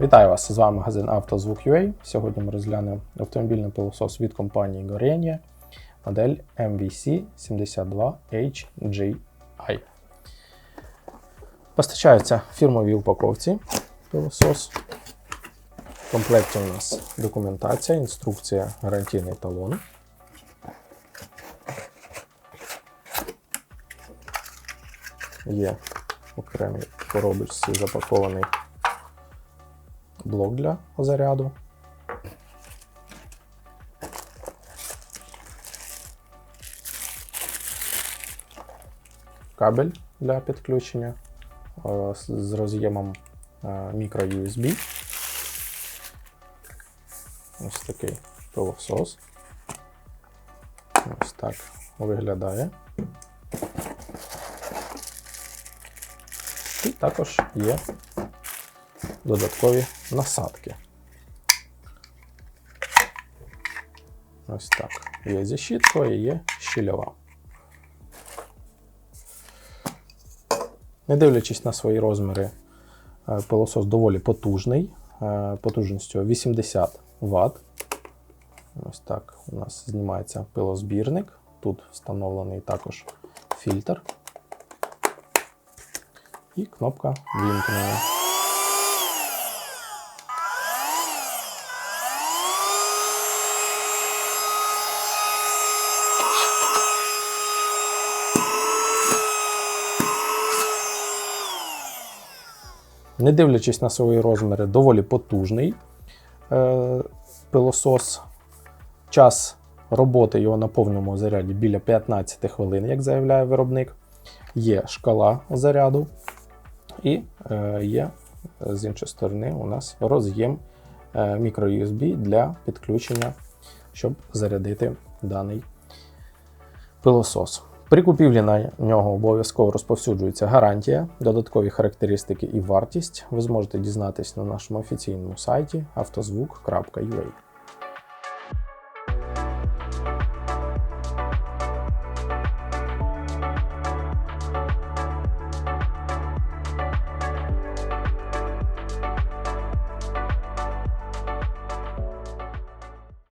Вітаю вас! З вами магазин «Автозвук.UA». Сьогодні ми розглянемо автомобільний пилосос від компанії Gorenia, модель MVC 72HGI. Постачається в фірмовій упаковці пилосос. В комплекті у нас документація, інструкція, гарантійний талон. Є в окремій коробочці запакований блок для заряду. Кабель для підключення е, з- роз'ємом е, micro-USB. Ось такий пилосос. Ось так виглядає. І також є додаткові насадки. Ось так. Є зі щіткою є щільова. Не дивлячись на свої розміри, е, пилосос доволі потужний, е, потужністю 80 Вт. Ось так у нас знімається пилозбірник. Тут встановлений також фільтр і кнопка вімкнення. Не дивлячись на свої розміри, доволі потужний е, пилосос. Час роботи його на повному заряді біля 15 хвилин, як заявляє виробник. Є шкала заряду, і е, є з іншої сторони у нас роз'єм е, microUSB для підключення, щоб зарядити даний пилосос. При купівлі на нього обов'язково розповсюджується гарантія, додаткові характеристики і вартість. Ви зможете дізнатись на нашому офіційному сайті автозвук.ua.